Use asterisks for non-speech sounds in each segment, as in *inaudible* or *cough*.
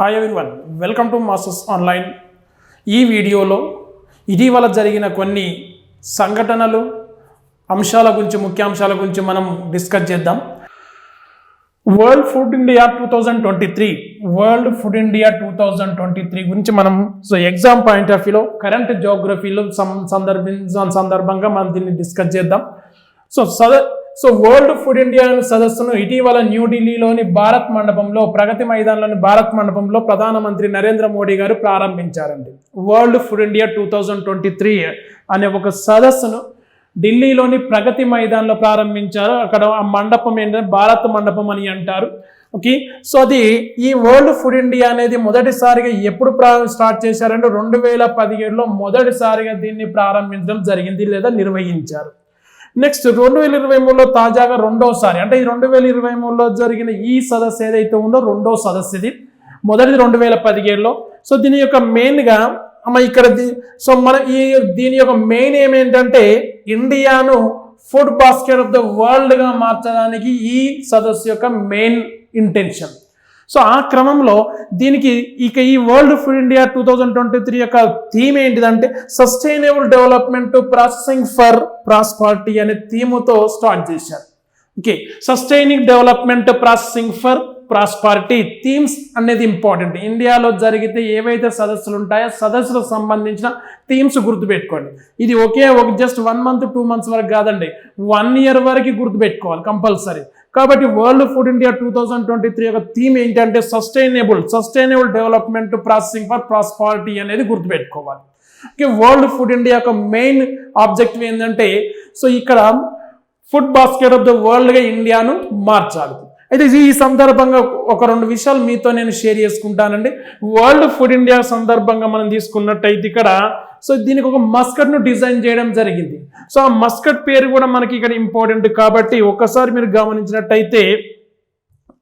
Hi one welcome to masters online ఈ వీడియోలో ఇటీవల జరిగిన కొన్ని సంఘటనలు అంశాల గురించి ముఖ్యాంశాల గురించి మనం డిస్కస్ చేద్దాం. World food India two thousand twenty three world food India two thousand twenty three గురించి మనం సో ఎగ్జామ్ పాయింట్ ఆఫ్ వ్యూలో కరెంట్ జోగ్రఫీలో సం సందర్భంగా మనం దీన్ని డిస్కస్ చేద్దాం. సో సద సో వరల్డ్ ఫుడ్ ఇండియా సదస్సును ఇటీవల న్యూఢిల్లీలోని భారత్ మండపంలో ప్రగతి మైదాన్లోని భారత్ మండపంలో ప్రధానమంత్రి నరేంద్ర మోడీ గారు ప్రారంభించారండి. World food India two thousand twenty three అనే ఒక సదస్సును ఢిల్లీలోని ప్రగతి మైదాన్లో ప్రారంభించారు. అక్కడ ఆ మండపం ఏంటంటే భారత్ మండపం అని అంటారు. ఓకే సో అది ఈ వరల్డ్ ఫుడ్ ఇండియా అనేది మొదటిసారిగా ఎప్పుడు ప్రా స్టార్ట్ చేశారంటే రెండు వేల పదిహేడులో మొదటిసారిగా దీన్ని ప్రారంభించడం జరిగింది లేదా నిర్వహించారు. నెక్స్ట్ రెండు వేల ఇరవై మూడులో తాజాగా రెండోసారి అంటే ఈ రెండు వేల ఇరవై మూడులో జరిగిన ఈ సదస్సు ఏదైతే ఉందో రెండో సదస్సు ఇది మొదటిది రెండు వేల పదిహేడులో. సో దీని యొక్క మెయిన్గా అమ్మ ఇక్కడ సో మన ఈ దీని యొక్క మెయిన్ ఏమేంటంటే ఇండియాను ఫుడ్ బాస్కెట్ ఆఫ్ ద వరల్డ్గా మార్చడానికి ఈ సదస్సు యొక్క మెయిన్ ఇంటెన్షన్. సో ఆ క్రమంలో దీనికి ఇక ఈ world food India two thousand twenty three యొక్క థీమ్ ఏంటిదంటే sustainable development processing for prosperity అనే థీమ్తో స్టార్ట్ చేశారు. Okay sustaining development processing for prosperity themes అనేది ఇంపార్టెంట్. ఇండియాలో జరిగితే ఏవైతే సదస్సులు ఉంటాయో సదస్సులకు సంబంధించిన థీమ్స్ గుర్తుపెట్టుకోండి. ఇది ఒకే ఒక just one month two months వరకు కాదండి వన్ ఇయర్ వరకు గుర్తుపెట్టుకోవాలి కంపల్సరీ. కాబట్టి world food India two thousand twenty three యొక్క థీమ్ ఏంటంటే sustainable sustainable development processing for prosperity అనేది గుర్తుపెట్టుకోవాలి. వరల్డ్ ఫుడ్ ఇండియా యొక్క మెయిన్ ఆబ్జెక్టివ్ ఏంటంటే సో ఇక్కడ ఫుడ్ బాస్కెట్ ఆఫ్ ద వరల్డ్గా ఇండియాను మార్చాలి అయితే ఈ సందర్భంగా ఒక రెండు విషయాలు మీతో నేను షేర్ చేసుకుంటానండి. వరల్డ్ ఫుడ్ ఇండియా సందర్భంగా మనం తీసుకున్నట్టయితే ఇక్కడ సో దీనికి ఒక మస్కట్ను డిజైన్ చేయడం జరిగింది. సో ఆ మస్కట్ పేరు కూడా మనకి ఇక్కడ ఇంపార్టెంట్ కాబట్టి ఒకసారి మీరు గమనించినట్టయితే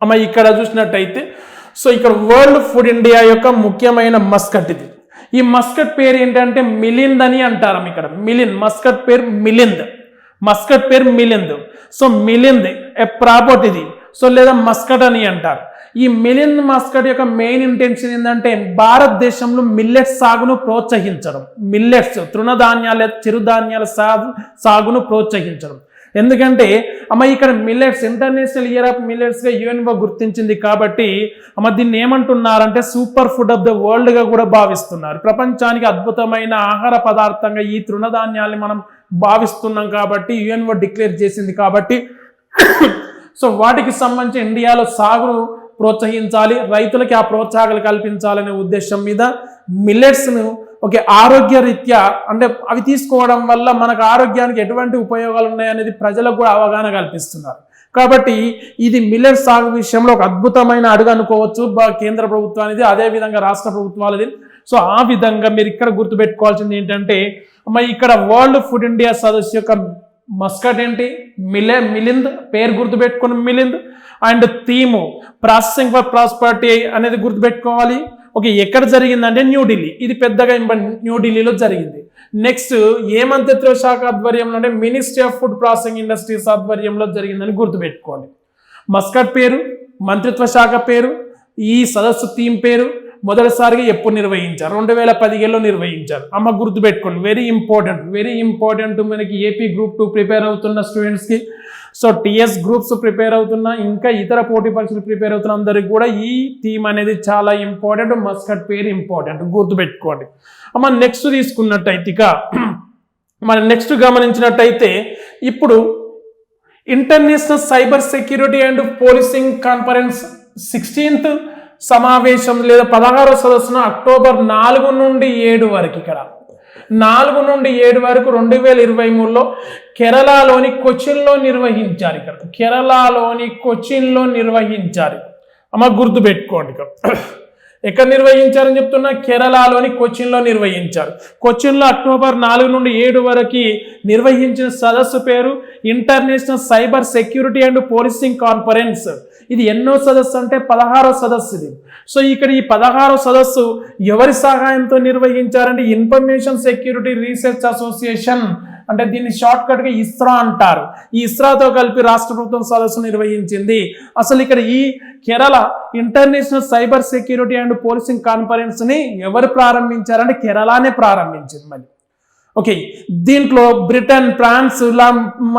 అమ్మ ఇక్కడ చూసినట్టయితే సో ఇక్కడ వరల్డ్ ఫుడ్ ఇండియా యొక్క ముఖ్యమైన మస్కట్ ఇది. ఈ మస్కట్ పేరు ఏంటంటే మిలింద్ అని అంటారు ఇక్కడ. మిలింద్. మస్కట్ పేరు మిలింద్. మస్కట్ పేరు Milind. So Milind a property ఇది? సో లేదా మస్కట్ అని అంటారు. ఈ మిలింద్ మస్కట్ యొక్క మెయిన్ ఇంటెన్షన్ ఏంటంటే భారతదేశంలో మిల్లెట్స్ సాగును ప్రోత్సహించడం. మిల్లెట్స్ తృణధాన్యాల చిరుధాన్యాల సాగు సాగును ప్రోత్సహించడం. ఎందుకంటే అమ్మ ఇక్కడ మిల్లెట్స్ ఇంటర్నేషనల్ ఇయర్ ఆఫ్ మిల్లెట్స్గా యుఎన్ఓ గుర్తించింది కాబట్టి అమ్మ దీన్ని ఏమంటున్నారంటే సూపర్ ఫుడ్ ఆఫ్ ద వరల్డ్గా కూడా భావిస్తున్నారు. ప్రపంచానికి అద్భుతమైన ఆహార పదార్థంగా ఈ తృణధాన్యాల్ని మనం భావిస్తున్నాం కాబట్టి యుఎన్ఓ డిక్లేర్ చేసింది కాబట్టి సో వాటికి సంబంధించి ఇండియాలో సాగును ప్రోత్సహించాలి రైతులకి ఆ ప్రోత్సాహాలు కల్పించాలనే ఉద్దేశం మీద మిల్లెట్స్ను ఓకే ఆరోగ్య రీత్యా అంటే అవి తీసుకోవడం వల్ల మనకు ఆరోగ్యానికి ఎటువంటి ఉపయోగాలు ఉన్నాయనేది ప్రజలకు కూడా అవగాహన కల్పిస్తున్నారు. కాబట్టి ఇది మిల్లెట్ సాగు విషయంలో ఒక అద్భుతమైన అడుగు అనుకోవచ్చు. కేంద్ర ప్రభుత్వానిది అదేవిధంగా రాష్ట్ర ప్రభుత్వాలది సో ఆ విధంగా మీరు ఇక్కడ గుర్తుపెట్టుకోవాల్సింది ఏంటంటే మరి ఇక్కడ వరల్డ్ ఫుడ్ ఇండియా సదస్సు యొక్క మస్కట్ ఏంటి? మిలే మిలింద్ పేరు గుర్తుపెట్టుకుని Milind. And theme processing for prosperity అనేది గుర్తుపెట్టుకోవాలి. ఓకే ఎక్కడ జరిగిందంటే న్యూఢిల్లీ ఇది పెద్దగా ఇంప- న్యూఢిల్లీలో జరిగింది. నెక్స్ట్ ఏ మంత్రిత్వ శాఖ ఆధ్వర్యంలో అంటే ministry of food processing industries ఆధ్వర్యంలో జరిగిందని గుర్తుపెట్టుకోండి. మస్కట్ పేరు మంత్రిత్వ శాఖ పేరు ఈ సదస్సు థీమ్ పేరు మొదటిసారిగా ఎప్పుడు నిర్వహించారు? రెండు వేల పదిహేడులో నిర్వహించారు. అమ్మ గుర్తుపెట్టుకోండి వెరీ ఇంపార్టెంట్ వెరీ ఇంపార్టెంట్ మనకి ఏపీ గ్రూప్ టూ ప్రిపేర్ అవుతున్న స్టూడెంట్స్కి సో టీఎస్ గ్రూప్స్ ప్రిపేర్ అవుతున్న ఇంకా ఇతర పోటీ పరీక్షలు ప్రిపేర్ అవుతున్న అందరికి కూడా ఈ థీమ్ అనేది చాలా ఇంపార్టెంట్ మస్కట్ పేరు ఇంపార్టెంట్ గుర్తుపెట్టుకోండి. అమ్మ నెక్స్ట్ తీసుకున్నట్టయితే ఇక మనం నెక్స్ట్ గమనించినట్టయితే ఇప్పుడు international cyber security and policing conference sixteenth సమావేశం లేదా పదహారో సదస్సును అక్టోబర్ నాలుగు నుండి ఏడు వరకు ఇక్కడ. నాలుగు నుండి ఏడు వరకు రెండు వేల ఇరవై మూడులో కేరళలోని కొచ్చిన్లో నిర్వహించారు ఇక్కడ. కేరళలోని కొచ్చిన్లో నిర్వహించారు. అమ్మ గుర్తుపెట్టుకోండి ఇక్కడ. ఎక్కడ నిర్వహించారని చెప్తున్నా? కేరళలోని కొచ్చిన్లో నిర్వహించారు. కొచ్చిన్లో అక్టోబర్ నాలుగు నుండి ఏడు వరకు నిర్వహించిన సదస్సు పేరు international cyber security and policing conference. ఇది ఎన్నో సదస్సు అంటే పదహారో సదస్సు ఇది. సో ఇక్కడ ఈ పదహారో సదస్సు ఎవరి సహాయంతో నిర్వహించారంటే ఇన్ఫర్మేషన్ సెక్యూరిటీ రీసెర్చ్ అసోసియేషన్. అంటే దీన్ని షార్ట్ ఇస్రా అంటారు. ఈ ఇస్రాతో కలిపి రాష్ట్ర ప్రభుత్వం సదస్సు నిర్వహించింది. అసలు ఇక్కడ ఈ Kerala international cyber security and policing కాన్ఫరెన్స్ని ఎవరు ప్రారంభించారంటే కేరళనే ప్రారంభించింది మరి. ఓకే దీంట్లో బ్రిటన్ ఫ్రాన్స్ లా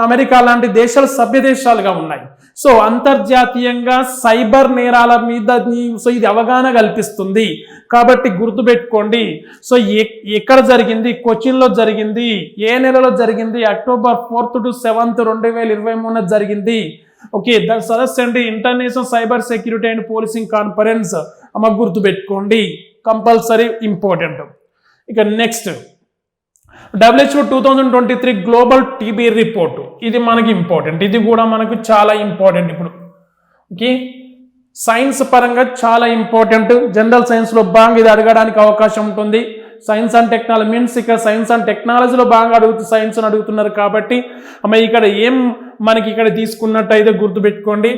అమెరికా లాంటి దేశాలు సభ్య దేశాలుగా ఉన్నాయి. సో అంతర్జాతీయంగా సైబర్ నేరాల మీద సో ఇది అవగాహన కల్పిస్తుంది. కాబట్టి గుర్తుపెట్టుకోండి. సో ఎక్కడ జరిగింది? కొచ్చిన్లో జరిగింది. ఏ నెలలో జరిగింది? అక్టోబర్ ఫోర్త్ టు సెవెంత్ రెండు వేల ఇరవై మూడున జరిగింది. ఓకే దాని సదస్సు అండి international cyber security and policing conference. అమ్మ గుర్తుపెట్టుకోండి. Compulsory important. ఇక next. WHO two thousand twenty three global TB report ఇది మనకి ఇంపార్టెంట్ ఇది కూడా మనకు చాలా ఇంపార్టెంట్ ఇప్పుడు. ఓకే సైన్స్ పరంగా చాలా ఇంపార్టెంట్ జనరల్ సైన్స్లో బాగా ఇది అడగడానికి అవకాశం ఉంటుంది. సైన్స్ అండ్ టెక్నాలజీ మీన్స్ ఇక్కడ సైన్స్ అండ్ టెక్నాలజీలో బాగా అడుగుతూ సైన్స్ అని అడుగుతున్నారు కాబట్టి ఆమె ఇక్కడ ఏం మనకి ఇక్కడ తీసుకున్నట్టయితే గుర్తుపెట్టుకోండి.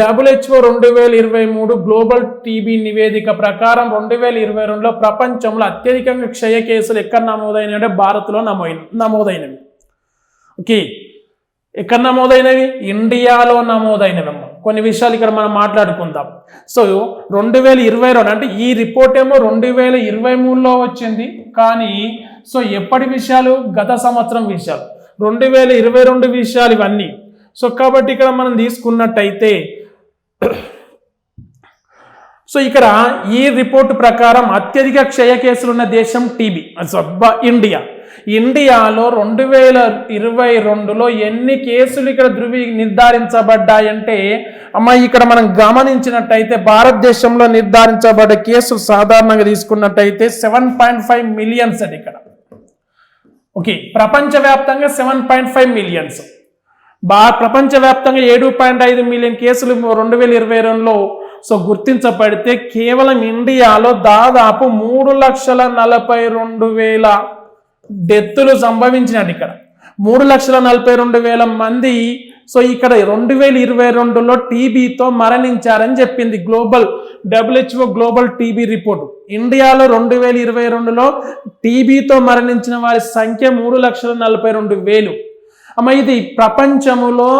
డబ్ల్యూహెచ్ఓ రెండు వేల ఇరవై మూడు గ్లోబల్ టీబీ నివేదిక ప్రకారం రెండు వేల ఇరవై రెండులో ప్రపంచంలో అత్యధికంగా క్షయ కేసులు ఎక్కడ నమోదైనవి అంటే భారత్లో నమోదైన నమోదైనవి. ఓకే. ఎక్కడ నమోదైనవి? ఇండియాలో నమోదైనవి అమ్మ కొన్ని విషయాలు ఇక్కడ మనం మాట్లాడుకుందాం. సో రెండు వేల ఇరవై రెండు అంటే ఈ రిపోర్ట్ ఏమో రెండు వేల ఇరవై మూడులో వచ్చింది. కానీ సో ఎప్పటి విషయాలు? గత సంవత్సరం విషయాలు. రెండు వేల ఇరవై రెండు విషయాలు ఇవన్నీ. సో కాబట్టి ఇక్కడ మనం తీసుకున్నట్టయితే సో ఇక్కడ ఈ రిపోర్ట్ ప్రకారం అత్యధిక క్షయ కేసులు ఉన్న దేశం టీబీ. ఇండియా. ఇండియాలో రెండు వేల ఇరవై రెండులో ఎన్ని కేసులు ఇక్కడ ధృవీ నిర్ధారించబడ్డాయంటే అమ్మ ఇక్కడ మనం గమనించినట్టయితే భారతదేశంలో నిర్ధారించబడ్డ కేసులు సాధారణంగా తీసుకున్నట్టయితే సెవెన్ పాయింట్ ఫైవ్ మిలియన్స్ అది ఇక్కడ. ఓకే ప్రపంచవ్యాప్తంగా సెవెన్ పాయింట్ ఫైవ్ మిలియన్స్. బా ప్రపంచవ్యాప్తంగా ఏడు పాయింట్ ఐదు మిలియన్ కేసులు రెండు వేల ఇరవై రెండులో. సో గుర్తించబడితే కేవలం ఇండియాలో దాదాపు మూడు లక్షల నలభై రెండు వేల డెత్తులు సంభవించినాడు ఇక్కడ. మూడు లక్షల నలభై రెండు వేల మంది సో ఇక్కడ రెండు వేల ఇరవై రెండులో టీబీతో మరణించారని చెప్పింది global WHO global TB report. ఇండియాలో రెండు వేల ఇరవై రెండులో టీబీతో మరణించిన వారి సంఖ్య మూడు లక్షల నలభై రెండు వేలు. అమ్మ ఇది ప్రపంచములో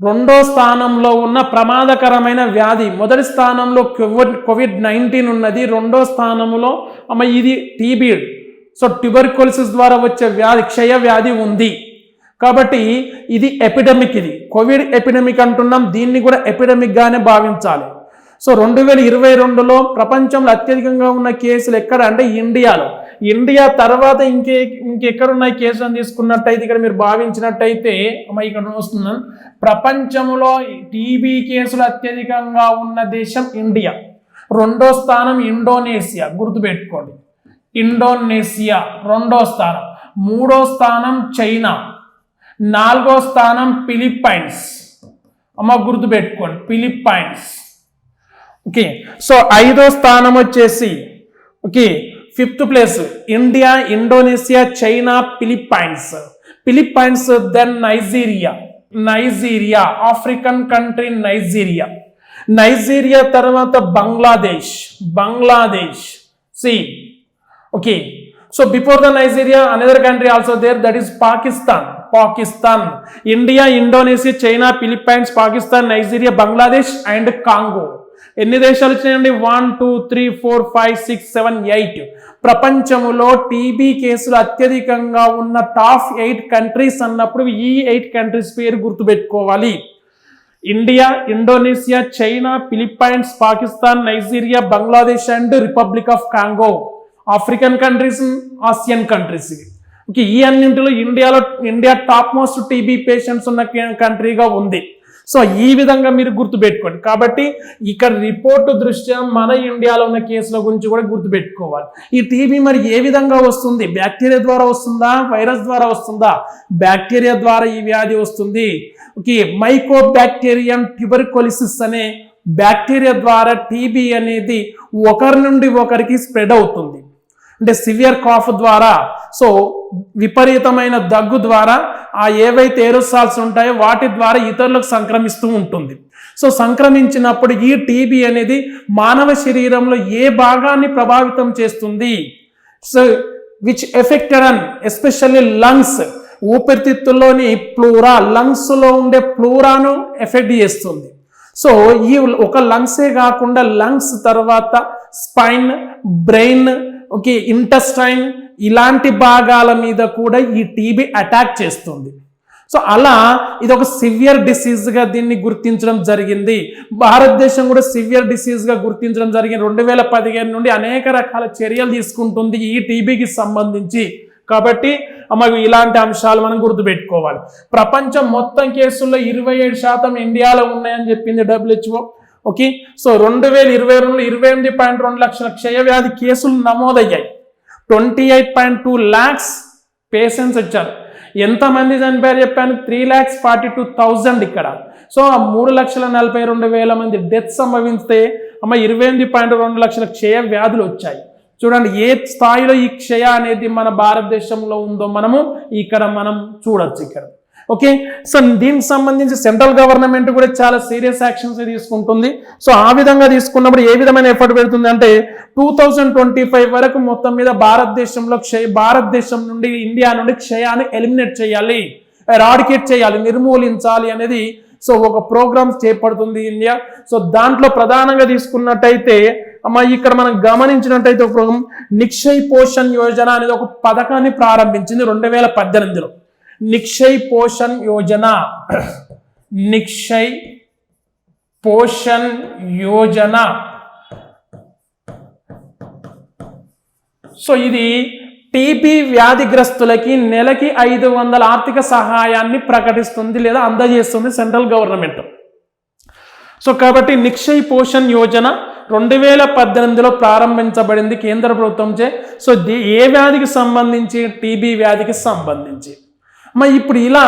రెండో స్థానంలో ఉన్న ప్రమాదకరమైన వ్యాధి. మొదటి స్థానంలో కోవిడ్ కోవిడ్ నైన్టీన్ ఉన్నది రెండో స్థానంలో అమ్మ ఇది టీబీ. సో ట్యూబర్కోలిసిస్ ద్వారా వచ్చే వ్యాధి క్షయ వ్యాధి ఉంది. కాబట్టి ఇది ఎపిడమిక్ ఇది. కోవిడ్ ఎపిడమిక్ అంటున్నాం దీన్ని కూడా ఎపిడమిక్గానే భావించాలి. సో రెండు వేల ఇరవై రెండులో ప్రపంచంలో అత్యధికంగా ఉన్న కేసులు ఎక్కడ అంటే ఇండియాలో. ఇండియా తర్వాత ఇంకే ఇంకెక్కడున్నాయి కేసులు అని తీసుకున్నట్టయితే ఇక్కడ మీరు భావించినట్టయితే అమ్మ ఇక్కడ వస్తున్నాను. ప్రపంచంలో టీబీ కేసులు అత్యధికంగా ఉన్న దేశం ఇండియా. రెండో స్థానం ఇండోనేషియా గుర్తుపెట్టుకోండి. ఇండోనేషియా రెండో స్థానం మూడో స్థానం చైనా నాలుగో స్థానం ఫిలిప్పైన్స్. అమ్మ గుర్తుపెట్టుకోండి ఫిలిప్పైన్స్. ఓకే సో ఐదో స్థానం వచ్చేసి okay fifth place India Indonesia China Philippines. Philippines then Nigeria. Nigeria African country Nigeria. Nigeria తర్వాత Bangladesh Bangladesh. See okay so before the Nigeria another country also there that is Pakistan Pakistan India Indonesia China Philippines Pakistan Nigeria Bangladesh and Congo ఎన్ని దేశాలు వచ్చినాయండి? One two three four five six seven eight ప్రపంచంలో TB కేసులు అత్యధికంగా ఉన్న top eight countries అన్నప్పుడు ఈ eight countries పేరు గుర్తుపెట్టుకోవాలి. India Indonesia China Philippines Pakistan Nigeria Bangladesh and republic of Congo African countries Asian countries ఇవి. ఓకే ఈ అన్నింటిలో ఇండియాలో India top most TB patients ఉన్న కంట్రీగా ఉంది. సో ఈ విధంగా మీరు గుర్తుపెట్టుకోండి. కాబట్టి ఇక్కడ రిపోర్టు దృష్ట్యా మన ఇండియాలో ఉన్న కేసుల గురించి కూడా గుర్తుపెట్టుకోవాలి. ఈ టీబీ మరి ఏ విధంగా వస్తుంది? బ్యాక్టీరియా ద్వారా వస్తుందా? వైరస్ ద్వారా వస్తుందా? బ్యాక్టీరియా ద్వారా ఈ వ్యాధి వస్తుంది. ఓకే మైకో బ్యాక్టీరియం ట్యూబర్కోలిసిస్ అనే బ్యాక్టీరియా ద్వారా టీబీ అనేది ఒకరి నుండి ఒకరికి స్ప్రెడ్ అవుతుంది. అంటే సివియర్ కాఫ్ ద్వారా సో విపరీతమైన దగ్గు ద్వారా ఆ ఏవైతే ఏరోసాల్స్ ఉంటాయో వాటి ద్వారా ఇతరులకు సంక్రమిస్తూ ఉంటుంది. సో సంక్రమించినప్పుడు ఈ టీబీ అనేది మానవ శరీరంలో ఏ భాగాన్ని ప్రభావితం చేస్తుంది? So which affected on especially lungs ఊపిరితిత్తుల్లోని pleura లంగ్స్లో ఉండే ప్లూరాను ఎఫెక్ట్ చేస్తుంది. సో ఈ ఒక లంగ్సే కాకుండా లంగ్స్ తర్వాత స్పైన్ బ్రెయిన్ ఓకే ఇంటెస్టైన్ ఇలాంటి భాగాల మీద కూడా ఈ టీబీ అటాక్ చేస్తుంది. సో అలా ఇది ఒక సివియర్ డిసీజ్గా దీన్ని గుర్తించడం జరిగింది. భారతదేశం కూడా సివియర్ డిసీజ్గా గుర్తించడం జరిగింది. రెండు వేల పదిహేను నుండి అనేక రకాల చర్యలు తీసుకుంటుంది ఈ టీబీకి సంబంధించి. కాబట్టి మనకు ఇలాంటి అంశాలు మనం గుర్తుపెట్టుకోవాలి. ప్రపంచం మొత్తం కేసుల్లో ఇరవై ఏడు శాతం ఇండియాలో ఉన్నాయని చెప్పింది డబ్ల్యూహెచ్ఓ ఓకే సో రెండు వేల ఇరవై రెండులో ఇరవై ఎనిమిది పాయింట్ రెండు లక్షల క్షయవ్యాధి కేసులు నమోదయ్యాయి. Twenty eight point two lakhs patients వచ్చారు. ఎంతమంది చనిపోయారు చెప్పాను? Three lakhs forty two thousand ఇక్కడ. సో ఆ మూడు లక్షల నలభై రెండు వేల మంది డెత్ సంభవిస్తే అమ్మ ఇరవై ఎనిమిది పాయింట్ రెండు లక్షల క్షయ వ్యాధులు వచ్చాయి. చూడండి ఏ స్థాయిలో ఈ క్షయ అనేది మన భారతదేశంలో ఉందో మనము ఇక్కడ మనం చూడొచ్చు ఇక్కడ. ఓకే సో దీనికి సంబంధించి సెంట్రల్ గవర్నమెంట్ కూడా చాలా సీరియస్ యాక్షన్స్ తీసుకుంటుంది. సో ఆ విధంగా తీసుకున్నప్పుడు ఏ విధమైన ఎఫర్ట్ పెడుతుంది అంటే టూ థౌజండ్ ట్వంటీ ఫైవ్ వరకు మొత్తం మీద భారతదేశంలో క్షయ భారతదేశం నుండి ఇండియా నుండి క్షయాన్ని ఎలిమినేట్ చేయాలి. రాడికేట్ చేయాలి నిర్మూలించాలి అనేది సో ఒక ప్రోగ్రామ్ చేపడుతుంది ఇండియా సో దాంట్లో ప్రధానంగా తీసుకున్నట్టయితే అమ్మ ఇక్కడ మనం గమనించినట్టయితే ఒక నిక్షయ్ పోషన్ యోజన అనేది ఒక పథకాన్ని ప్రారంభించింది రెండు వేల పద్దెనిమిదిలో. నిక్షయ్ పోషణ్ యోజన. నిక్షయ్ పోషణ్ యోజన. సో ఇది టీబీ వ్యాధిగ్రస్తులకి నెలకి ఐదు వందల ఆర్థిక సహాయాన్ని ప్రకటిస్తుంది లేదా అందజేస్తుంది సెంట్రల్ గవర్నమెంట్. సో కాబట్టి నిక్షయ్ పోషణ్ యోజన రెండు వేల పద్దెనిమిదిలో ప్రారంభించబడింది కేంద్ర ప్రభుత్వంచే. సో ఏ వ్యాధికి సంబంధించి? టీబీ వ్యాధికి సంబంధించి. మరి ఇప్పుడు ఇలా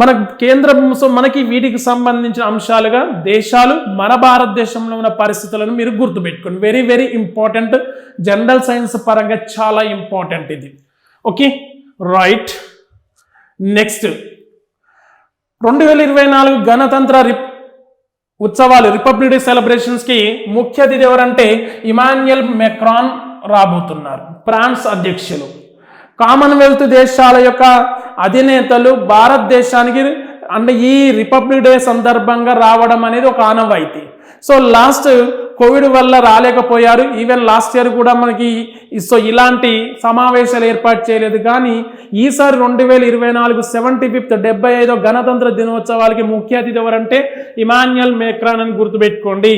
మన కేంద్రం మనకి వీటికి సంబంధించిన అంశాలుగా దేశాలు మన భారతదేశంలో ఉన్న పరిస్థితులను మీరు గుర్తుపెట్టుకోండి. Very very important general science పరంగా చాలా ఇంపార్టెంట్ ఇది. ఓకే రైట్ నెక్స్ట్ రెండు వేల ఇరవై నాలుగు గణతంత్ర రిప్ ఉత్సవాలు రిపబ్లిక్ డే సెలబ్రేషన్స్కి ముఖ్య అతిథి ఎవరంటే ఇమాన్యుయల్ మెక్రాన్ రాబోతున్నారు. ఫ్రాన్స్ అధ్యక్షులు. కామన్వెల్త్ దేశాల యొక్క అధినేతలు భారతదేశానికి అంటే ఈ రిపబ్లిక్ డే సందర్భంగా రావడం అనేది ఒక ఆనవాయితీ. సో లాస్ట్ కోవిడ్ వల్ల రాలేకపోయారు. ఈవెన్ లాస్ట్ ఇయర్ కూడా మనకి సో ఇలాంటి సమావేశాలు ఏర్పాటు చేయలేదు. కానీ ఈసారి రెండు వేల ఇరవై నాలుగు సెవెంటీ ఫిఫ్త్ డెబ్బై ఐదో గణతంత్ర దినోత్సవాలకి ముఖ్య అతిథి ఎవరంటే ఇమాన్యుయల్ మేక్రాన్ అని గుర్తుపెట్టుకోండి.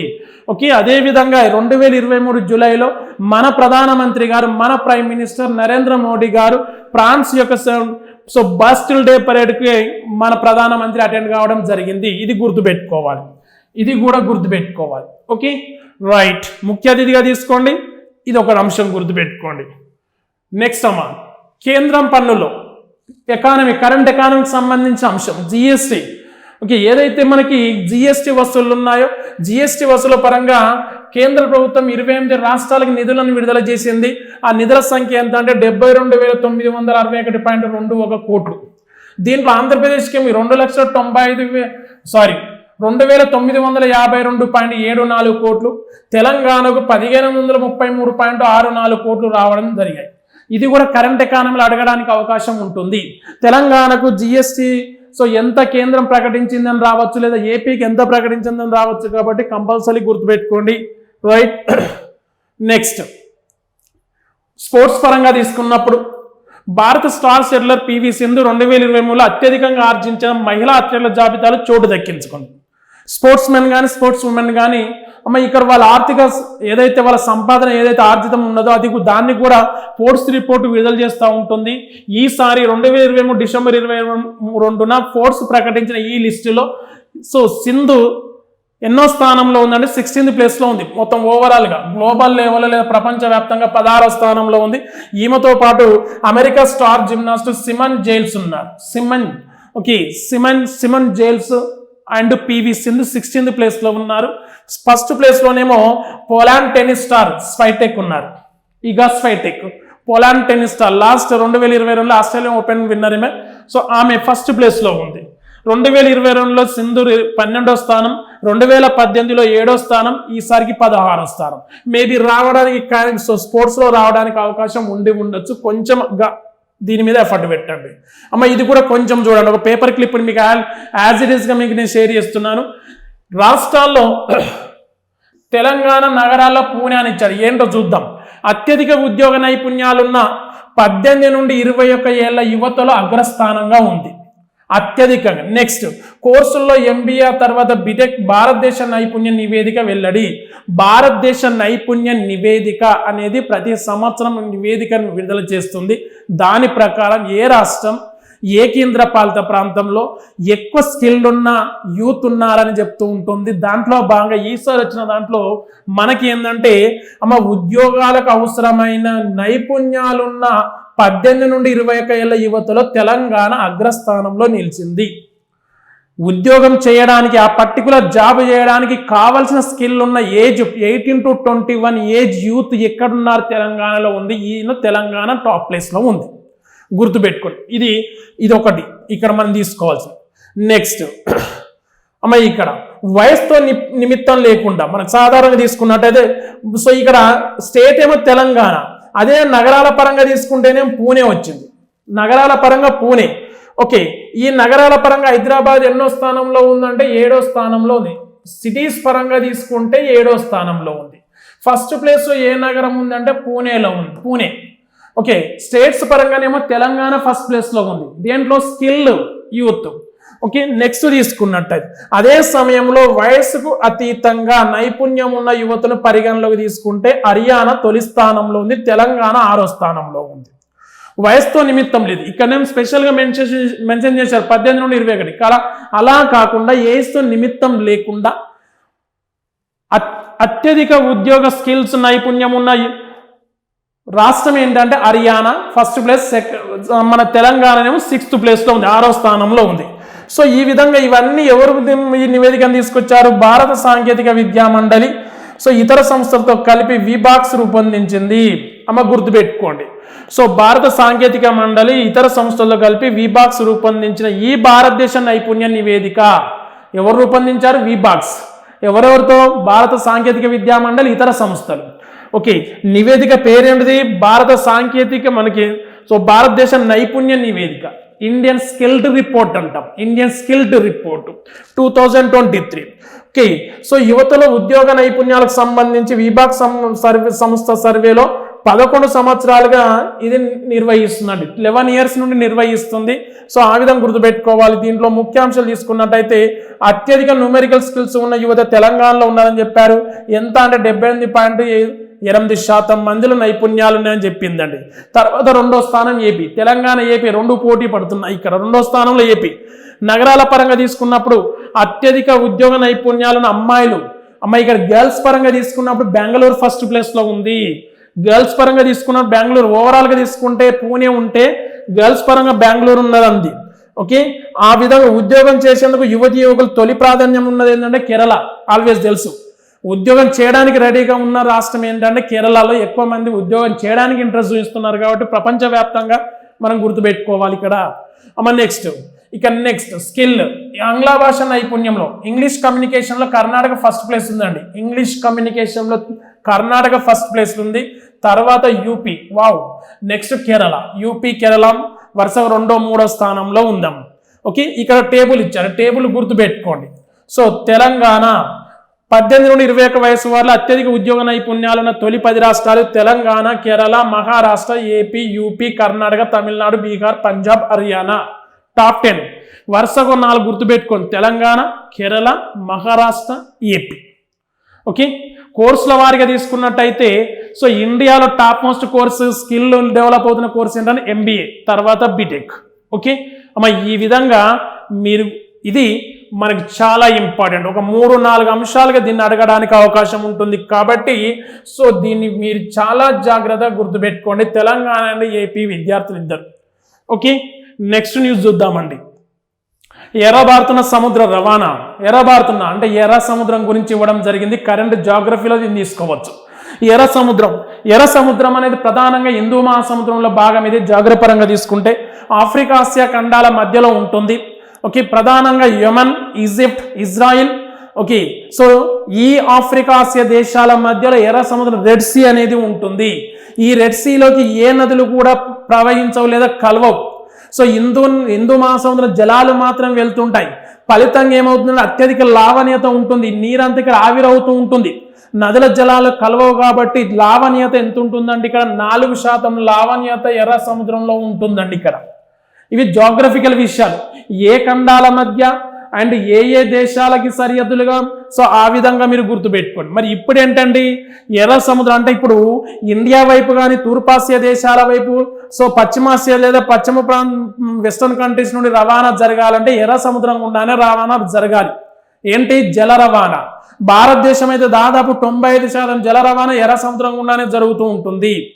ఓకే అదేవిధంగా రెండు వేల ఇరవై మూడు జూలైలో మన ప్రధానమంత్రి గారు మన ప్రైమ్ మినిస్టర్ నరేంద్ర మోడీ గారు ఫ్రాన్స్ యొక్క సో బాస్టిల్ డే పరేడ్కి మన ప్రధానమంత్రి అటెండ్ కావడం జరిగింది. ఇది గుర్తుపెట్టుకోవాలి. ఇది కూడా గుర్తుపెట్టుకోవాలి. ఓకే రైట్ ముఖ్య అతిథిగా తీసుకోండి. ఇది ఒక అంశం గుర్తుపెట్టుకోండి. నెక్స్ట్ అమ్మా. కేంద్రం పన్నులో. ఎకానమీ కరెంట్ ఎకానమీకి సంబంధించిన అంశం. జిఎస్టీ ఓకే ఏదైతే మనకి జిఎస్టీ వసూళ్ళు ఉన్నాయో జిఎస్టీ వసూల పరంగా కేంద్ర ప్రభుత్వం ఇరవై ఎనిమిది రాష్ట్రాలకు నిధులను విడుదల చేసింది. ఆ నిధుల సంఖ్య ఎంత అంటే డెబ్బై రెండు వేల తొమ్మిది వందల అరవై ఒకటి పాయింట్ రెండు ఒక కోట్లు దీంట్లో ఆంధ్రప్రదేశ్కి రెండు లక్షల తొంభై ఐదు సారీ రెండు వేల తొమ్మిది వందల యాభై రెండు పాయింట్ ఏడు నాలుగు కోట్లు తెలంగాణకు పదిహేను వందల ముప్పై మూడు పాయింట్ ఆరు నాలుగు కోట్లు రావడం జరిగాయి. ఇది కూడా కరెంట్ ఎకానమీలో అడగడానికి అవకాశం ఉంటుంది. తెలంగాణకు జిఎస్టీ సో ఎంత కేంద్రం ప్రకటించిందని రావచ్చు లేదా ఏపీకి ఎంత ప్రకటించిందని రావచ్చు కాబట్టి కంపల్సరీ గుర్తుపెట్టుకోండి. రైట్ నెక్స్ట్ స్పోర్ట్స్ పరంగా తీసుకున్నప్పుడు భారత స్టార్ షెడ్లర్ పివి సింధు రెండు వేల ఇరవై మూడులో అత్యధికంగా ఆర్జించిన మహిళా అథ్లెట్ల జాబితాలో చోటు దక్కించుకుంది. స్పోర్ట్స్ మెన్ కానీ స్పోర్ట్స్ ఉమెన్ కానీ అమ్మ ఇక్కడ వాళ్ళ ఆర్థిక ఏదైతే వాళ్ళ సంపాదన ఏదైతే ఆర్జితం ఉన్నదో అది దాన్ని కూడా ఫోర్స్ రిపోర్ట్ విడుదల చేస్తూ ఉంటుంది. ఈసారి రెండు వేల ఇరవై మూడు డిసెంబర్ ఇరవై రెండున ఫోర్స్ ప్రకటించిన ఈ లిస్టులో సో సింధు ఎన్నో స్థానంలో ఉందంటే సిక్స్టీన్త్ ప్లేస్లో ఉంది. మొత్తం ఓవరాల్గా గ్లోబల్ లెవెల్ లేదా ప్రపంచవ్యాప్తంగా పదహారో స్థానంలో ఉంది. ఈమెతో పాటు America star gymnast Simone Giles ఉన్నారు. Simone okay Simone Simone Giles and PV Sindhu sixteenth ప్లేస్లో ఉన్నారు. ఫస్ట్ ప్లేస్లోనేమో పోలాండ్ టెన్నిస్ స్టార్ స్వైటెక్ ఉన్నారు. Iga Swiatek. Poland tennis star. Last రెండు వేల ఇరవై రెండులో ఆస్ట్రేలియన్ ఓపెన్ విన్నర్ ఈమె. సో ఆమె ఫస్ట్ ప్లేస్లో ఉంది. రెండు వేల ఇరవై రెండులో సింధు పన్నెండో స్థానం. రెండు వేల పద్దెనిమిదిలో ఏడో స్థానం. ఈసారికి పదహారో స్థానం. మేబీ రావడానికి కానీ సో స్పోర్ట్స్లో రావడానికి అవకాశం ఉండి ఉండొచ్చు. కొంచెం దీని మీద ఎఫర్ట్ పెట్టండి. అమ్మ ఇది కూడా కొంచెం చూడండి. ఒక పేపర్ క్లిప్ మీకు యాజ్ ఇట్ ఈస్గా మీకు నేను షేర్ చేస్తున్నాను. రాష్ట్రాల్లో *clears throat* తెలంగాణ నగరాల్లో పూణే అని ఇచ్చారు. ఏంటో చూద్దాం. అత్యధిక ఉద్యోగ నైపుణ్యాలున్న పద్దెనిమిది నుండి ఇరవై ఒక్క ఏళ్ళ యువతలో అగ్రస్థానంగా ఉంది. అత్యధికంగా. నెక్స్ట్ కోర్సుల్లో ఎంబీఏ తర్వాత బిటెక్ భారతదేశ నైపుణ్య నివేదిక వెల్లడి. భారతదేశ నైపుణ్య నివేదిక అనేది ప్రతి సంవత్సరం నివేదికను విడుదల చేస్తుంది. దాని ప్రకారం ఏ రాష్ట్రం ఏ కేంద్ర పాలిత ప్రాంతంలో ఎక్కువ స్కిల్డ్ ఉన్న యూత్ ఉన్నారని చెప్తూ ఉంటుంది. దాంట్లో భాగంగా ఈసారి వచ్చిన దాంట్లో మనకి ఏంటంటే అమ్మ ఉద్యోగాలకు అవసరమైన నైపుణ్యాలున్న పద్దెనిమిది నుండి ఇరవై ఒక ఏళ్ళ యువతలో తెలంగాణ అగ్రస్థానంలో నిలిచింది. ఉద్యోగం చేయడానికి ఆ పర్టికులర్ జాబ్ చేయడానికి కావలసిన స్కిల్ ఉన్న age eighteen to twenty one age youth ఎక్కడున్నారు తెలంగాణలో ఉంది. ఈయన తెలంగాణ టాప్ ప్లేస్లో ఉంది. గుర్తుపెట్టుకోండి. ఇది ఇది ఒకటి ఇక్కడ మనం తీసుకోవాల్సింది. నెక్స్ట్ అమ్మ ఇక్కడ వయసుతో ని- నిమిత్తం లేకుండా మనకు సాధారణంగా తీసుకున్నట్టయితే సో ఇక్కడ స్టేట్ ఏమో తెలంగాణ. అదే నగరాల పరంగా తీసుకుంటేనే పూణే వచ్చింది. నగరాల పరంగా పూణే. ఓకే ఈ నగరాల పరంగా హైదరాబాద్ ఎన్నో స్థానంలో ఉందంటే ఏడో స్థానంలో ఉంది. సిటీస్ పరంగా తీసుకుంటే ఏడో స్థానంలో ఉంది. ఫస్ట్ ప్లేస్ ఏ నగరం ఉందంటే పూణేలో ఉంది. పూణే. ఓకే స్టేట్స్ పరంగానేమో తెలంగాణ ఫస్ట్ ప్లేస్లో ఉంది. దేంట్లో స్కిల్ యూత్ ఓకే నెక్స్ట్ తీసుకున్నట్టయితే. అదే సమయంలో వయసుకు అతీతంగా నైపుణ్యం ఉన్న యువతను పరిగణలోకి తీసుకుంటే హర్యానా తొలి స్థానంలో ఉంది తెలంగాణ ఆరో స్థానంలో ఉంది. వయసుతో నిమిత్తం లేదు. ఇక్కడనేమో స్పెషల్గా మెన్షన్ మెన్షన్ చేశారు పద్దెనిమిది నుండి ఇరవై ఒకటి. అలా అలా కాకుండా ఏస్తో నిమిత్తం లేకుండా అత్యధిక ఉద్యోగ స్కిల్స్ నైపుణ్యం ఉన్న రాష్ట్రం ఏంటంటే హర్యానా ఫస్ట్ ప్లేస్ సెకండ్ మన తెలంగాణనేమో సిక్స్త్ ప్లేస్లో ఉంది ఆరో స్థానంలో ఉంది. సో ఈ విధంగా ఇవన్నీ ఎవరు ఈ నివేదికను తీసుకొచ్చారు? భారత సాంకేతిక విద్యా మండలి. సో ఇతర సంస్థలతో కలిపి విబాక్స్ రూపొందించింది. అమ్మ గుర్తుపెట్టుకోండి. సో భారత సాంకేతిక మండలి ఇతర సంస్థలతో కలిపి విబాక్స్ రూపొందించిన ఈ భారతదేశ నైపుణ్య నివేదిక ఎవరు రూపొందించారు? విబాక్స్ ఎవరెవరితో? భారత సాంకేతిక విద్యా మండలి ఇతర సంస్థలు. ఓకే నివేదిక పేరేంటిది? భారత సాంకేతిక మనకి సో భారతదేశ నైపుణ్య నివేదిక. ఇండియన్ స్కిల్డ్ రిపోర్ట్ అంటాం. Indian skilled report two thousand twenty three okay so యువతలో ఉద్యోగ నైపుణ్యాలకు సంబంధించి విభాగ్ సం- సర్వే సంస్థ సర్వేలో పదకొండు సంవత్సరాలుగా ఇది నిర్వహిస్తుందండి లెవెన్ ఇయర్స్ నుండి నిర్వహిస్తుంది. సో ఆ విధంగా గుర్తుపెట్టుకోవాలి. దీంట్లో ముఖ్యాంశాలు తీసుకున్నట్టయితే అత్యధిక న్యూమెరికల్ స్కిల్స్ ఉన్న యువత తెలంగాణలో ఉన్నారని చెప్పారు. ఎంత అంటే డెబ్బై ఎనిమిది పాయింట్ ఎనిమిది శాతం మందిలో నైపుణ్యాలు ఉన్నాయని చెప్పిందండి. తర్వాత రెండో స్థానం ఏపీ. తెలంగాణ ఏపీ రెండు పోటీ పడుతున్నాయి. ఇక్కడ రెండో స్థానంలో ఏపీ. నగరాల పరంగా తీసుకున్నప్పుడు అత్యధిక ఉద్యోగ నైపుణ్యాలను అమ్మాయిలు అమ్మాయి ఇక్కడ గర్ల్స్ పరంగా తీసుకున్నప్పుడు బెంగళూరు ఫస్ట్ ప్లేస్లో ఉంది. గర్ల్స్ పరంగా తీసుకున్నప్పుడు బెంగళూరు ఓవరాల్గా తీసుకుంటే పూణే ఉంటే గర్ల్స్ పరంగా బెంగళూరు ఉన్నదంది ఓకే? ఆ విధంగా ఉద్యోగం చేసేందుకు యువతి యువకులు తొలి ప్రాధాన్యం ఉన్నది ఏంటంటే కేరళ. ఆల్వేస్ తెలుసు. ఉద్యోగం చేయడానికి రెడీగా ఉన్న రాష్ట్రం ఏంటంటే కేరళలో ఎక్కువ మంది ఉద్యోగం చేయడానికి ఇంట్రెస్ట్ చూపిస్తున్నారు కాబట్టి ప్రపంచవ్యాప్తంగా మనం గుర్తుపెట్టుకోవాలి ఇక్కడ. అమ్మ నెక్స్ట్ ఇక నెక్స్ట్ స్కిల్ ఆంగ్ల భాష నైపుణ్యంలో ఇంగ్లీష్ కమ్యూనికేషన్లో కర్ణాటక ఫస్ట్ ప్లేస్ ఉందండి. ఇంగ్లీష్ కమ్యూనికేషన్లో కర్ణాటక ఫస్ట్ ప్లేస్ ఉంది. తర్వాత UP wow next Kerala. UP Kerala వరుస రెండో మూడో స్థానంలో ఉందాం. ఓకే ఇక్కడ టేబుల్ ఇచ్చారు. టేబుల్ గుర్తుపెట్టుకోండి. సో తెలంగాణ. పద్దెనిమిది నుండి ఇరవై ఒక్క వయసు వారిలో అత్యధిక ఉద్యోగ నైపుణ్యాలు ఉన్న తొలి పది రాష్ట్రాలు Telangana Kerala Maharashtra AP UP Karnataka Tamil Nadu Bihar Punjab Haryana. Top ten వరుసగా నాలుగు గుర్తుపెట్టుకోండి. తెలంగాణ కేరళ మహారాష్ట్ర ఏపీ. ఓకే? కోర్సుల వారిగా తీసుకున్నట్టయితే సో ఇండియాలో top most course skill develop అవుతున్న కోర్స్ ఏంటంటే ఎంబీఏ తర్వాత బీటెక్ ఓకే? అమ్మ ఈ విధంగా మీరు ఇది మనకి చాలా ఇంపార్టెంట్. ఒక మూడు నాలుగు అంశాలుగా దీన్ని అడగడానికి అవకాశం ఉంటుంది కాబట్టి సో దీన్ని మీరు చాలా జాగ్రత్తగా గుర్తుపెట్టుకోండి. తెలంగాణ అండ్ ఏపీ విద్యార్థులు ఇద్దరు. ఓకే? నెక్స్ట్ న్యూస్ చూద్దామండి. ఎర్రబారుతున్న సముద్ర రవాణా. ఎర్రబారుతున్న అంటే ఎర్ర సముద్రం గురించి ఇవ్వడం జరిగింది. కరెంట్ జాగ్రఫీలో దీన్ని తీసుకోవచ్చు. ఎర్ర సముద్రం. ఎర్ర సముద్రం అనేది ప్రధానంగా హిందూ మహాసముద్రంలో భాగం. ఇది జాగ్రత్తపరంగా తీసుకుంటే ఆఫ్రికా ఆసియా ఖండాల మధ్యలో ఉంటుంది. ఓకే ప్రధానంగా Yemen Egypt Israel okay so ఈ ఆఫ్రికా ఆసియా దేశాల మధ్యలో ఎర్ర సముద్రం రెడ్ సీ అనేది ఉంటుంది. ఈ రెడ్ సీలోకి ఏ నదులు కూడా ప్రవహించవు లేదా కలవవు. సో హిందూ హిందూ మహాసముద్రం జలాలు మాత్రం వెళ్తుంటాయి. ఫలితంగా ఏమవుతుందంటే అత్యధిక లావణ్యత ఉంటుంది. నీరంతా ఇక్కడ ఆవిరవుతూ ఉంటుంది. నదుల జలాలు కలవవు కాబట్టి లావణీయత ఎంత ఉంటుందండి ఇక్కడ? నాలుగు శాతం లావణ్యత ఎర్ర సముద్రంలో ఉంటుందండి ఇక్కడ. ఇవి జోగ్రఫికల్ విషయాలు. ఏ ఖండాల మధ్య అండ్ ఏ ఏ దేశాలకి సరిహద్దులుగా సో ఆ విధంగా మీరు గుర్తుపెట్టుకోండి. మరి ఇప్పుడు ఏంటండి ఎర్ర సముద్రం అంటే ఇప్పుడు ఇండియా వైపు కానీ తూర్పాసియా దేశాల వైపు సో పశ్చిమాసియా లేదా పశ్చిమ ప్రాంత వెస్టర్న్ కంట్రీస్ నుండి రవాణా జరగాలంటే ఎర్ర సముద్రం గుండానే రవాణా జరగాలి. ఏంటి? జల రవాణా. భారతదేశం అయితే దాదాపు తొంభై ఐదు శాతం జల రవాణా ఎర్ర సముద్రం గుండానే జరుగుతూ ఉంటుంది.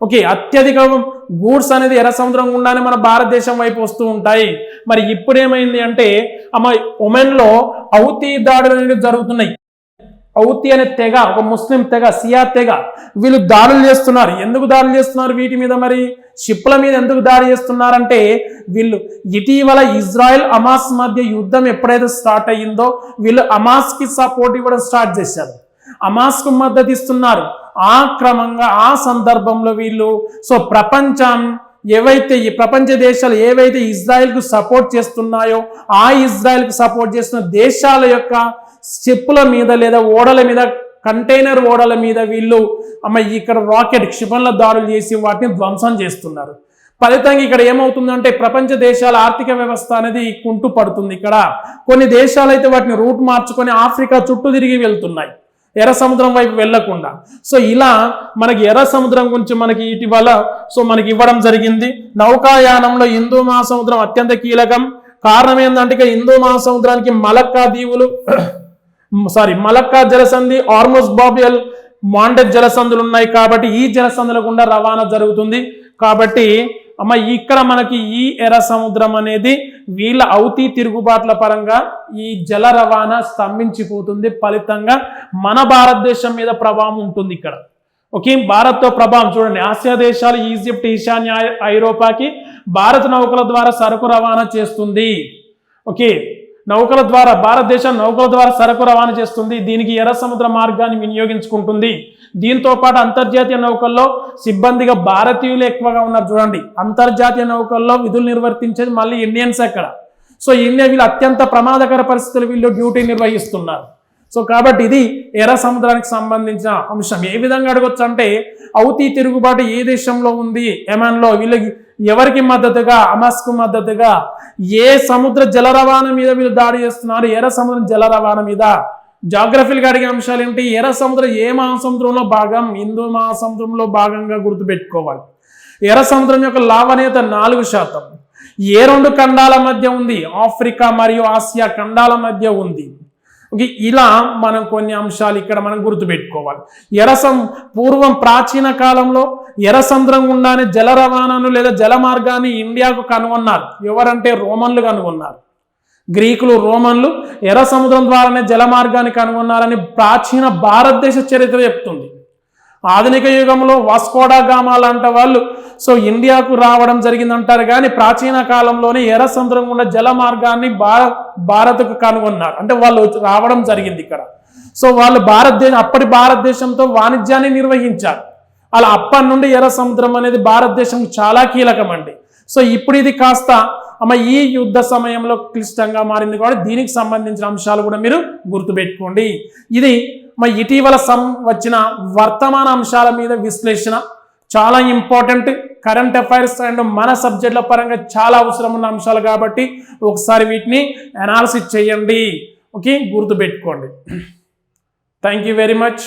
ఓకే అత్యధిక గూడ్స్ అనేది ఎర్ర సముద్రం గుండానే మన భారతదేశం వైపు వస్తూ ఉంటాయి. మరి ఇప్పుడు ఏమైంది అంటే అమ్మ ఒమెన్లో ఔతీ దాడులు అనేవి జరుగుతున్నాయి. ఔతి అనే తెగ ఒక ముస్లిం తెగ సియా తెగ వీళ్ళు దాడులు చేస్తున్నారు. ఎందుకు దాడులు చేస్తున్నారు వీటి మీద మరి? షిప్ల మీద ఎందుకు దాడి చేస్తున్నారంటే వీళ్ళు ఇటీవల ఇజ్రాయెల్ అమాస్ మధ్య యుద్ధం ఎప్పుడైతే స్టార్ట్ అయ్యిందో వీళ్ళు అమాస్కి సపోర్ట్ ఇవ్వడం స్టార్ట్ చేశారు. అమాస్కు మద్దతు ఇస్తున్నారు. ఆ క్రమంగా ఆ సందర్భంలో వీళ్ళు సో ప్రపంచం ఏవైతే ఈ ప్రపంచ దేశాలు ఏవైతే ఇజ్రాయెల్కు సపోర్ట్ చేస్తున్నాయో ఆ ఇజ్రాయెల్కు సపోర్ట్ చేస్తున్న దేశాల యొక్క చెప్పుల మీద లేదా ఓడల మీద కంటైనర్ ఓడల మీద వీళ్ళు అమ్మ ఇక్కడ రాకెట్ క్షిపణుల దాడులు చేసి వాటిని ధ్వంసం చేస్తున్నారు. ఫలితంగా ఇక్కడ ఏమవుతుందంటే ప్రపంచ దేశాల ఆర్థిక వ్యవస్థ అనేది కుంటు పడుతుంది ఇక్కడ కొన్ని దేశాలు అయితే వాటిని రూట్ మార్చుకొని ఆఫ్రికా చుట్టూ తిరిగి వెళ్తున్నాయి. ఎర్ర సముద్రం వైపు వెళ్ళకుండా సో ఇలా మనకి ఎర్ర సముద్రం గురించి మనకి ఇటీవల సో మనకి ఇవ్వడం జరిగింది. నౌకాయానంలో హిందూ మహాసముద్రం అత్యంత కీలకం. కారణం ఏంటంటే హిందూ మహాసముద్రానికి మలక్కా దీవులు *clears throat* సారీ మలక్కా జలసంధి ఆర్మోస్ బాబియల్ మాండెట్ జలసంధులు ఉన్నాయి కాబట్టి ఈ జలసంధుల గుండా రవాణా జరుగుతుంది. కాబట్టి అమ్మ ఇక్కడ మనకి ఈ ఎర్ర సముద్రం అనేది వీళ్ళ అవుతీ తిరుగుబాట్ల పరంగా ఈ జల రవాణా స్తంభించిపోతుంది ఫలితంగా. మన భారతదేశం మీద ప్రభావం ఉంటుంది ఇక్కడ. ఓకే భారత్తో ప్రభావం చూడండి. ఆసియా దేశాలు ఈజిప్ట్ ఈశాన్య ఐరోపాకి భారత నౌకల ద్వారా సరుకు రవాణా చేస్తుంది. ఓకే నౌకల ద్వారా భారతదేశం నౌకల ద్వారా సరుకు రవాణా చేస్తుంది. దీనికి ఎర్ర సముద్ర మార్గాన్ని వినియోగించుకుంటుంది. దీంతో పాటు అంతర్జాతీయ నౌకల్లో సిబ్బందిగా భారతీయులు ఎక్కువగా ఉన్నారు చూడండి. అంతర్జాతీయ నౌకల్లో విధులు నిర్వర్తించేది మళ్ళీ ఇండియన్స్ అక్కడ సో ఇండియా వీళ్ళు అత్యంత ప్రమాదకర పరిస్థితులు వీళ్ళు డ్యూటీ నిర్వహిస్తున్నారు. సో కాబట్టి ఇది ఎర్ర సముద్రానికి సంబంధించిన అంశం. ఏ విధంగా అడగొచ్చు అంటే అవుతీ తిరుగుబాటు ఏ దేశంలో ఉంది? ఎమాన్లో వీళ్ళకి ఎవరికి మద్దతుగా? అమాస్కు మద్దతుగా? ఏ సముద్ర జల రవాణా మీద వీళ్ళు దాడి చేస్తున్నారు? ఎర్ర సముద్రం జల రవాణా మీద. జాగ్రఫీలుగా అడిగే అంశాలు ఏంటి ఎర్ర సముద్రం ఏ మహాసముద్రంలో భాగం? హిందూ మహాసముద్రంలో భాగంగా గుర్తుపెట్టుకోవాలి. ఎర్ర సముద్రం యొక్క లావణీయత నాలుగు శాతం. ఏ రెండు ఖండాల మధ్య ఉంది? ఆఫ్రికా మరియు ఆసియా ఖండాల మధ్య ఉంది. ఓకే ఇలా మనం కొన్ని అంశాలు ఇక్కడ మనం గుర్తుపెట్టుకోవాలి. ఎరసం పూర్వం ప్రాచీన కాలంలో ఎర్రసముద్రం గుండానే జల రవాణాను లేదా జల మార్గాన్ని ఇండియాకు కనుగొన్నారు. ఎవరంటే రోమన్లు కనుగొన్నారు. గ్రీకులు రోమన్లు ఎర్ర సముద్రం ద్వారానే జల మార్గాన్ని కనుగొన్నారని ప్రాచీన భారతదేశ చరిత్ర చెప్తుంది. ఆధునిక యుగంలో వాస్కోడా గామా లాంటి వాళ్ళు సో ఇండియాకు రావడం జరిగిందంటారు కానీ ప్రాచీన కాలంలోనే ఎర్ర సముద్రం గుండా జల మార్గాన్ని భార భారత్కు కనుగొన్నారు. అంటే వాళ్ళు రావడం జరిగింది ఇక్కడ. సో వాళ్ళు భారతదేశం అప్పటి భారతదేశంతో వాణిజ్యాన్ని నిర్వహించారు. అలా అప్పటి నుండి ఎర్ర సముద్రం అనేది భారతదేశం చాలా కీలకం అండి. సో ఇప్పుడు ఇది కాస్త అమ్మ ఈ యుద్ధ సమయంలో క్లిష్టంగా మారింది కాబట్టి దీనికి సంబంధించిన అంశాలు కూడా మీరు గుర్తుపెట్టుకోండి. ఇది మా ఇటీవల సం వచ్చిన వర్తమాన అంశాల మీద విశ్లేషణ. చాలా ఇంపార్టెంట్. కరెంట్ అఫైర్స్ అండ్ మన సబ్జెక్టుల పరంగా చాలా అవసరం ఉన్న అంశాలు కాబట్టి ఒకసారి వీటిని అనాలిసిస్ చేయండి. ఓకే గుర్తుపెట్టుకోండి. Thank you very much